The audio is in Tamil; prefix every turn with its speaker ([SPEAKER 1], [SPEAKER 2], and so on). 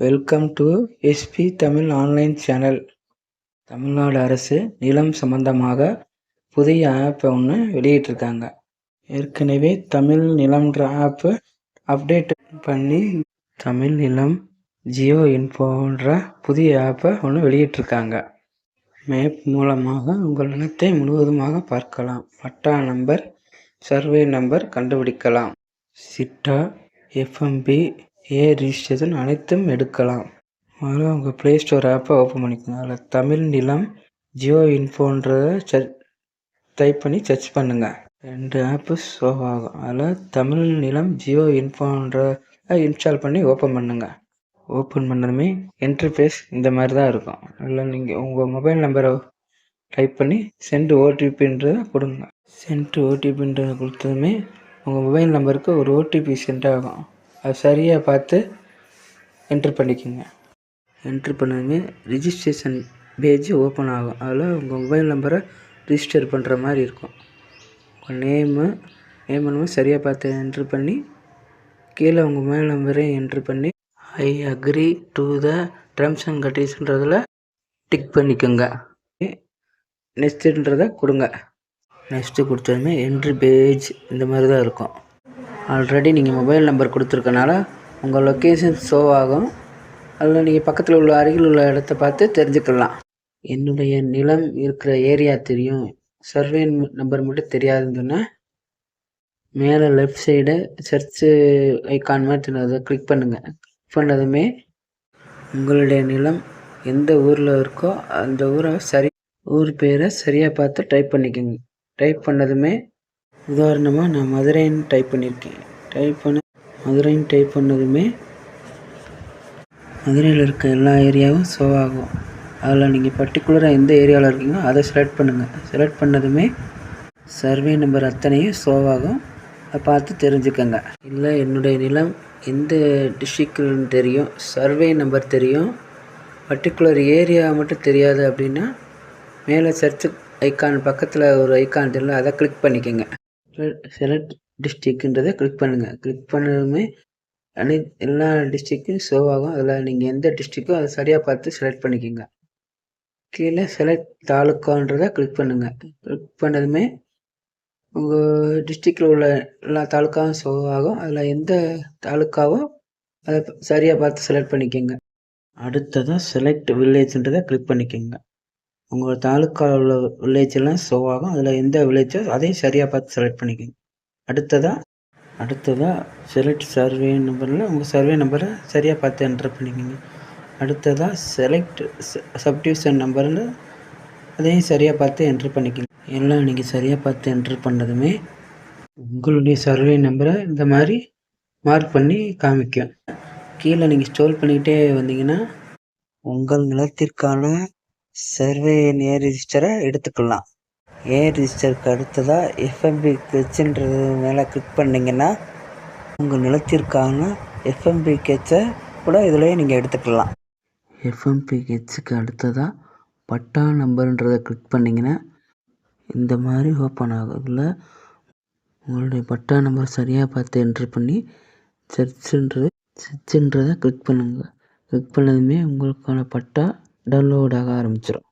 [SPEAKER 1] Welcome to SP Tamil online channel Tamil Nadu அரசு நிலம் சம்பந்தமாக புதிய ஆப்பை ஒன்று வெளியிட்டிருக்காங்க. ஏற்கனவே தமிழ் நிலம்ன்ற ஆப்பு அப்டேட் பண்ணி தமிழ் நிலம் ஜியோ இன்ஃபோன்ற புதிய ஆப்பை ஒன்று வெளியிட்டிருக்காங்க. மேப் மூலமாக உங்கள் நிலத்தை முழுவதுமாக பார்க்கலாம். பட்டா நம்பர் சர்வே நம்பர் கண்டுபிடிக்கலாம். சிட்டா எஃப்எம்பி ஏ ரிஜிஸ்ட்ரேஷன் அனைத்தும் எடுக்கலாம். முதல்ல உங்கள் ப்ளே ஸ்டோர் ஆப்பை ஓப்பன் பண்ணிக்கோங்க. அதில் தமிழ் நிலம் ஜியோ இன்ஃபோன்றத சர்ச் டைப் பண்ணி சர்ச் பண்ணுங்கள் ரெண்டு ஆப்பு ஷோ ஆகும். அதில் தமிழ் நிலம் ஜியோ இன்ஃபோன்ற இன்ஸ்டால் பண்ணி ஓப்பன் பண்ணுங்கள் ஓப்பன் பண்ணதுமே என்ட்ரி இந்த மாதிரி தான் இருக்கும். அதில் நீங்கள் உங்கள் மொபைல் நம்பரை டைப் பண்ணி சென்ட் ஓடிபின்றதை கொடுங்க. சென்ட் ஓடிபின்றதை கொடுத்ததுமே உங்கள் மொபைல் நம்பருக்கு ஒரு ஓடிபி சென்ட் ஆகும். அது சரியாக பார்த்து என்ட்ரு பண்ணிக்கோங்க. என்ட்ரு பண்ணதுமே ரிஜிஸ்ட்ரேஷன் பேஜ் ஓப்பன் ஆகும். அதில் உங்கள் மொபைல் நம்பரை ரிஜிஸ்டர் பண்ணுற மாதிரி இருக்கும். உங்கள் நேமு நேம் என்னமோ சரியாக பார்த்து என்ட்ரு பண்ணி கீழே உங்கள் மொபைல் நம்பரையும் என்ட்ரு பண்ணி I agree to the terms and கண்டிஷன்றதில் tick பண்ணிக்கோங்க. நெக்ஸ்ட்டுன்றதை கொடுங்க. நெக்ஸ்ட்டு கொடுத்ததுமே என்ட்ரி பேஜ் இந்த மாதிரி தான் இருக்கும். ஆல்ரெடி நீங்கள் மொபைல் நம்பர் கொடுத்துருக்கனால உங்கள் லொக்கேஷன் ஷோ ஆகும். அதில் நீங்கள் பக்கத்தில் உள்ள அருகில் உள்ள இடத்த பார்த்து தெரிஞ்சுக்கலாம். என்னுடைய நிலம் இருக்கிற ஏரியா தெரியும். சர்வே நம்பர் மட்டும் தெரியாதுன்னு சொன்னேன். மேலே லெஃப்ட் சைடு சர்ச்சு ஐக்கான் மாதிரி சொன்னதை கிளிக் பண்ணுங்கள் கிளிக் பண்ணதுமே உங்களுடைய நிலம் எந்த ஊரில் இருக்கோ அந்த ஊரை சரி ஊர் பேரை சரியாக பார்த்து டைப் பண்ணிக்கோங்க. டைப் பண்ணதுமே உதாரணமாக நான் மதுரைன்னு டைப் பண்ணியிருக்கேன் டைப் பண்ண மதுரைன்னு டைப் பண்ணதுமே மதுரையில் இருக்க எல்லா ஏரியாவும் ஷோ ஆகும். அதில் நீங்கள் பர்டிகுலராக எந்த ஏரியாவில் இருக்கீங்களோ அதை செலக்ட் பண்ணுங்கள் செலக்ட் பண்ணதுமே சர்வே நம்பர் அத்தனையும் ஷோ ஆகும். அதை பார்த்து தெரிஞ்சுக்கோங்க. இல்லை என்னுடைய நிலம் எந்த டிஸ்ட்ரிக்ட்னு தெரியும் சர்வே நம்பர் தெரியும். பர்டிகுலர் ஏரியா மட்டும் தெரியாது அப்படின்னா மேலே சர்ச் ஐக்கான் பக்கத்தில் ஒரு ஐக்கான் தெரியல அதை கிளிக் பண்ணிக்கோங்க. செலக்ட் டிஸ்ட்ரிக்ன்றதை கிளிக் பண்ணுங்கள் கிளிக் பண்ணதுமே அனை எல்லா டிஸ்ட்ரிக்கும் ஷோ ஆகும். அதில் நீங்கள் எந்த டிஸ்ட்ரிக்கோ அதை சரியாக பார்த்து செலக்ட் பண்ணிக்கோங்க. கீழே செலக்ட் தாலுக்கான்றதை கிளிக் பண்ணுங்கள் கிளிக் பண்ணதுமே உங்கள் டிஸ்ட்ரிக்டில் உள்ள எல்லா தாலுக்காவும் ஷோ ஆகும். அதில் எந்த தாலுக்காவோ அதை சரியாக பார்த்து செலக்ட் பண்ணிக்கோங்க. அடுத்ததாக செலக்ட் வில்லேஜ்ன்றதை கிளிக் பண்ணிக்கோங்க. உங்கள் தாலுக்காவில் உள்ள வில்லேஜெல்லாம் ஷோ ஆகும். அதில் எந்த வில்லேஜோ அதையும் சரியாக பார்த்து செலக்ட் பண்ணிக்கோங்க. அடுத்ததாக அடுத்ததாக செலக்ட் சர்வே நம்பரில் உங்கள் சர்வே நம்பரை சரியாக பார்த்து என்ட்ரு பண்ணிக்கோங்க. அடுத்ததாக செலக்ட் சப்டிவிஷன் நம்பரில் அதையும் சரியாக பார்த்து என்ட்ரு பண்ணிக்கோங்க. எல்லாம் நீங்கள் சரியாக பார்த்து என்ட்ரு பண்ணதுமே உங்களுடைய சர்வே நம்பரை இந்த மாதிரி மார்க் பண்ணி காமிக்கும். கீழே நீங்கள் ஸ்டோர் பண்ணிக்கிட்டே வந்தீங்கன்னா உங்கள் நிலத்திற்கான சர்வே ஏ ரிஜிஸ்டரை எடுத்துக்கலாம் ஏ ரிஜிஸ்டருக்கு அடுத்ததாக எஃப்எம்பி கெச்சுன்றது மேலே கிளிக் பண்ணிங்கன்னா உங்கள் நிலத்திற்கான எஃப்எம்பி கெச்சை கூட இதிலேயே நீங்கள் எடுத்துக்கலாம். எஃப்எம்பி கெச்சுக்கு அடுத்ததாக பட்டா நம்பருன்றதை கிளிக் பண்ணிங்கன்னா இந்த மாதிரி ஓப்பன் ஆகுதுல. உங்களுடைய பட்டா நம்பர் சரியாக பார்த்து என்ட்ரு பண்ணி சர்ச்சுன்றது சர்ச்சுன்றதை கிளிக் பண்ணுங்கள் கிளிக் பண்ணதுமே உங்களுக்கான பட்டா டவுன்லோட் ஆக ஆரம்பிச்சிடும்